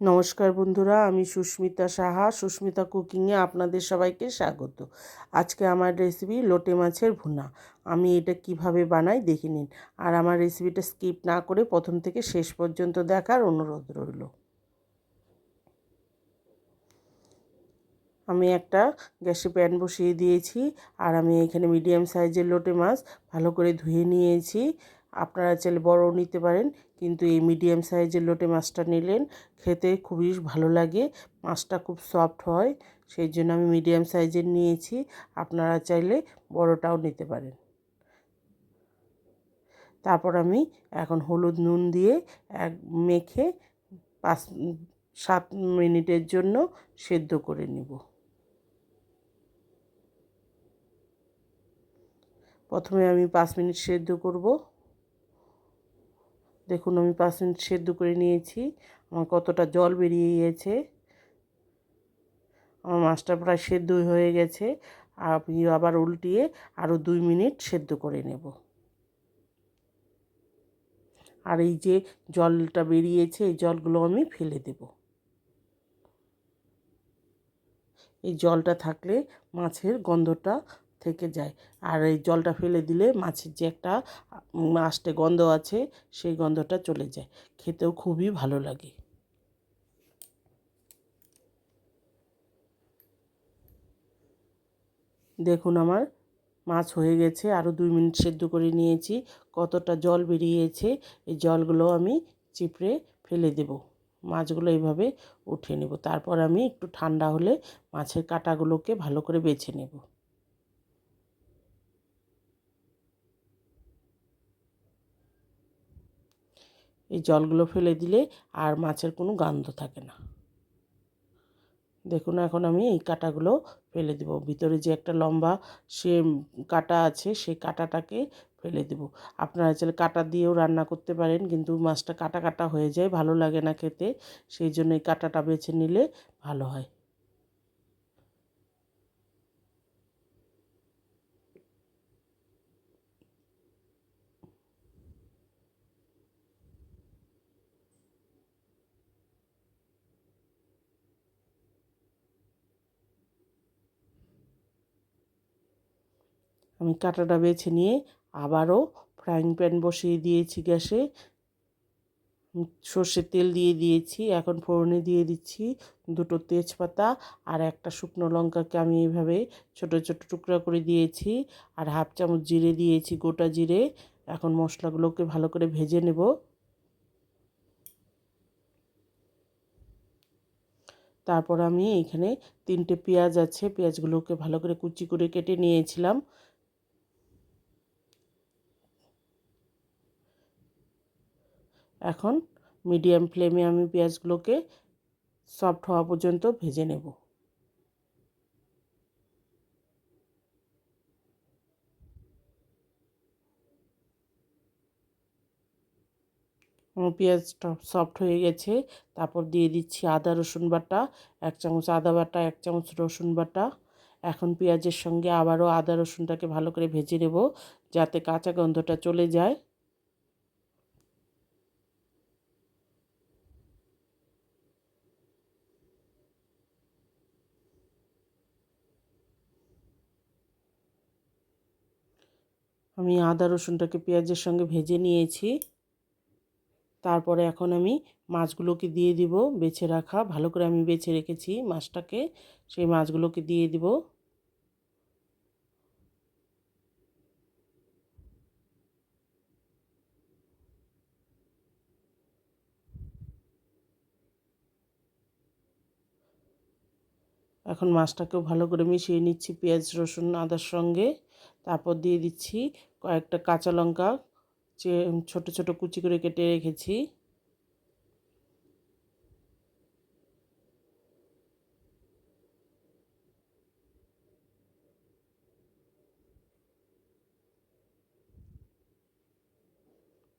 নমস্কার বন্ধুরা, আমি সুস্মিতা সাহা। সুস্মিতা কুকিংয়ে আপনাদের সবাইকে স্বাগত। আজকে আমার রেসিপি লোটে মাছের ভুনা। আমি এটা কীভাবে বানাই দেখে নিন। আর আমার রেসিপিটা স্কিপ না করে প্রথম থেকে শেষ পর্যন্ত দেখার অনুরোধ রইল। আমি একটা গ্যাসে প্যান বসিয়ে দিয়েছি। আর আমি এখানে মিডিয়াম সাইজের লোটে মাছ ভালো করে ধুয়ে নিয়েছি। আপনারা চাইলে বড়ও নিতে পারেন, কিন্তু এই মিডিয়াম সাইজের লোটে মাছটা নিলেন, খেতে খুবই ভালো লাগে, মাছটা খুব সফট হয়, সেই জন্য আমি মিডিয়াম সাইজের নিয়েছি, আপনারা চাইলে বড়টাও নিতে পারেন। তারপর আমি এখন হলুদ নুন দিয়ে এক মেখে পাঁচ, সাত মিনিটের জন্য সেদ্ধ করে নিব। প্রথমে আমি পাঁচ মিনিট সেদ্ধ করব। দেখুন, আমি পাঁচ মিনিট সেদ্ধ করে নিয়েছি। আমার কতটা জল বেরিয়ে গিয়েছে। আমার মাছটা প্রায় সেদ্ধ হয়ে গেছে। আমি আবার উল্টিয়ে আরও দুই মিনিট সেদ্ধ করে নেব। আর এই যে জলটা বেরিয়েছে, এই জলগুলো আমি ফেলে দেব। এই জলটা থাকলে মাছের গন্ধটা থেকে যায়। আর এই জলটা ফেলে দিলে মাছের যে একটা আষ্টে গন্ধ আছে, সেই গন্ধটা চলে যায়। খেতেও খুবই ভালো লাগে। দেখুন আমার, মাছ হয়ে গেছে। আরও দুই মিনিট সেদ্ধ করে নিয়েছি। কতটা জল বেরিয়েছে, এই জলগুলো আমি চিপড়ে ফেলে দেব। মাছগুলো এইভাবে উঠিয়ে নেব। তারপর আমি একটু ঠান্ডা হলে মাছের কাঁটাগুলোকে ভালো করে বেছে নেব। এই জলগুলো ফেলে দিলে আর মাছের কোনো গন্ধ থাকে না। দেখুন এখন আমি এই কাটাগুলো ফেলে দেব। ভিতরে যে একটা লম্বা সে কাটা আছে সেই কাটাটাকে ফেলে দেব। আপনারা চাইলে কাটা দিয়েও রান্না করতে পারেন, কিন্তু মাছটা কাটা কাটা হয়ে যায়, ভালো লাগে না খেতে। সেই জন্য এই কাটাটা বেছে নিলে ভালো হয়। আমি কাঁটাটা বেছে নিয়ে আবারও ফ্রাইং প্যান বসিয়ে দিয়েছি গ্যাসে। সর্ষের তেল দিয়ে দিয়েছি, এখন ফোড়নে দিয়ে দিচ্ছি দুটো তেজপাতা আর একটা শুকনো লঙ্কাকে আমি এইভাবে ছোট ছোট টুকরা করে দিয়েছি আর হাফ চামচ জিরে দিয়েছি, গোটা জিরে। এখন মশলাগুলোকে ভালো করে ভেজে নেব। তারপর আমি এখানে তিনটে পেঁয়াজ আছে, পেঁয়াজগুলোকে ভালো করে কুচি করে কেটে নিয়েছিলাম। এখন মিডিয়াম ফ্লেমে আমি পেঁয়াজগুলোকে সফট হওয়া পর্যন্ত ভেজে নেব। আমার পেঁয়াজটা সফট হয়ে গেছে, তারপর দিয়ে দিচ্ছি আদা, রসুন বাটা, এক চামচ আদা বাটা, এক চামচ রসুন বাটা। এখন পেঁয়াজের সঙ্গে আবারও আদা, রসুনটাকে ভালো করে ভেজে নেব, যাতে কাঁচা গন্ধটা চলে যায়। আমি আদা, রসুনটাকে পেঁয়াজের সঙ্গে ভেজে নিয়েছি। তারপরে এখন আমি মাছগুলোকে দিয়ে দিব বেছে রাখা। ভালো করে আমি বেছে রেখেছি মাছটাকে। সেই মাছগুলোকে দিয়ে দিব। এখন মাছটাকেও ভালো করে মিশিয়ে নিচ্ছি পেঁয়াজ, রসুন, আদার সঙ্গে। তারপর দিয়ে দিচ্ছি কয়েকটা কাঁচা লঙ্কা যে ছোট ছোট কুচি করে কেটে রেখেছি।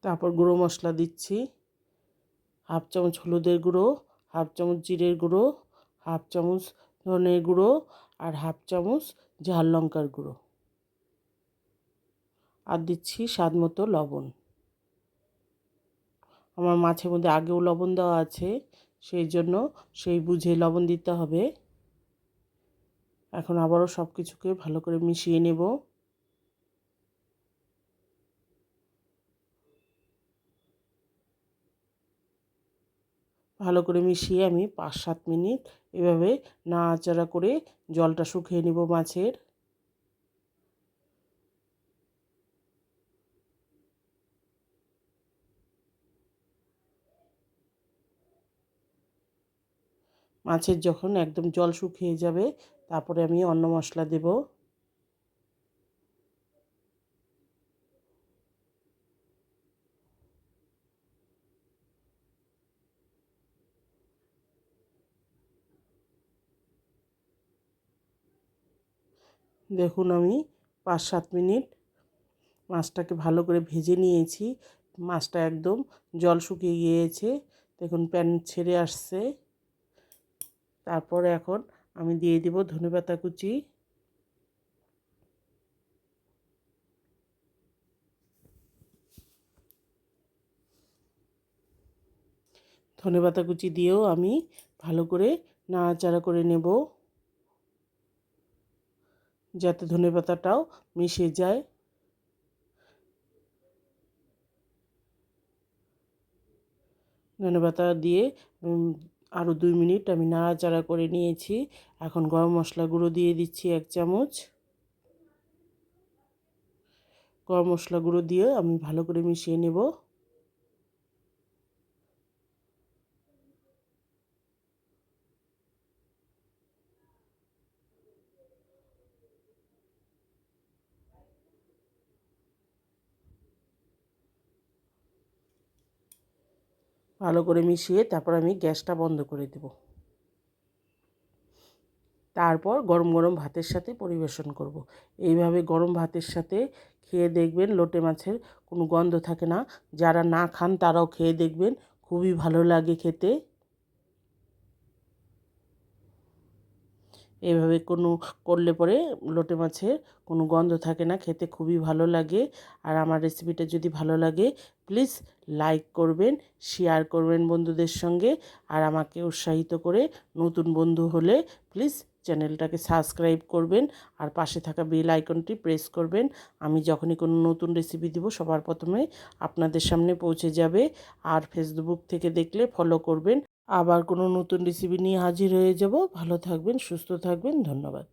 তারপর গুঁড়ো মশলা দিচ্ছি। হাফ চামচ হলুদের গুঁড়ো, হাফ চামচ জিরের গুঁড়ো, হাফ চামচ ধনের গুঁড়ো আর হাফ চামচ ঝাল লঙ্কার গুঁড়ো। আর দিচ্ছি স্বাদ মতো লবণ। আমার মাছের মধ্যে আগেও লবণ দেওয়া আছে, সেই জন্য সেই বুঝে লবণ দিতে হবে। এখন আবারও সব কিছুকে ভালো করে মিশিয়ে নেব। ভালো করে মিশিয়ে আমি পাঁচ সাত মিনিট এভাবে নাড়াচাড়া করে জলটা শুকিয়ে নেব মাছের। মাছের যখন একদম জল শুকিয়ে যাবে, তারপরে আমি অন্য মশলা দেব। দেখুন আমি পাঁচ সাত মিনিট মাছটাকে ভালো করে ভেজে নিয়েছি। মাছটা একদম জল শুকিয়ে গিয়েছে। দেখুন প্যান ছেড়ে আসছে। তারপরে এখন আমি দিয়ে দিব ধনেপাতা কুচি। ধনেপাতা কুচি দিয়েও আমি ভালো করে নাড়াচাড়া করে নেব। যাতে ধনেপাতাটাও মিশে যায়। ধনেপাতা দিয়ে আরও দুই মিনিট আমি নাড়াচাড়া করে নিয়েছি। এখন গরম মশলা গুঁড়ো দিয়ে দিচ্ছি এক চামচ। গরম মশলা গুঁড়ো দিয়ে আমি ভালো করে মিশিয়ে নেব। ভালো করে মিশিয়ে তারপর আমি গ্যাসটা বন্ধ করে দেব। তারপর গরম গরম ভাতের সাথে পরিবেশন করব। এইভাবে গরম ভাতের সাথে খেয়ে দেখবেন লোটে মাছের কোনো গন্ধ থাকে না। যারা না খান তারাও খেয়ে দেখবেন। খুবই ভালো লাগে খেতে। এভাবে কোনো করলে পরে লোটে মাছের কোনো গন্ধ থাকে না, খেতে খুবই ভালো লাগে। আর আমার রেসিপিটা যদি ভালো লাগে প্লিজ লাইক করবেন শেয়ার করবেন বন্ধুদের সঙ্গে। আর আমাকে উৎসাহিত করে নতুন বন্ধু হলে প্লিজ চ্যানেলটাকে সাবস্ক্রাইব করবেন। আর পাশে থাকা বেল আইকনটি প্রেস করবেন। আমি যখনই কোনো নতুন রেসিপি দিব, সবার প্রথমে আপনাদের সামনে পৌঁছে যাবে। আর ফেসবুক থেকে দেখলে ফলো করবেন। আবার কোনো নতুন রেসিপি নিয়ে হাজির হয়ে যাব। ভালো থাকবেন সুস্থ থাকবেন ধন্যবাদ।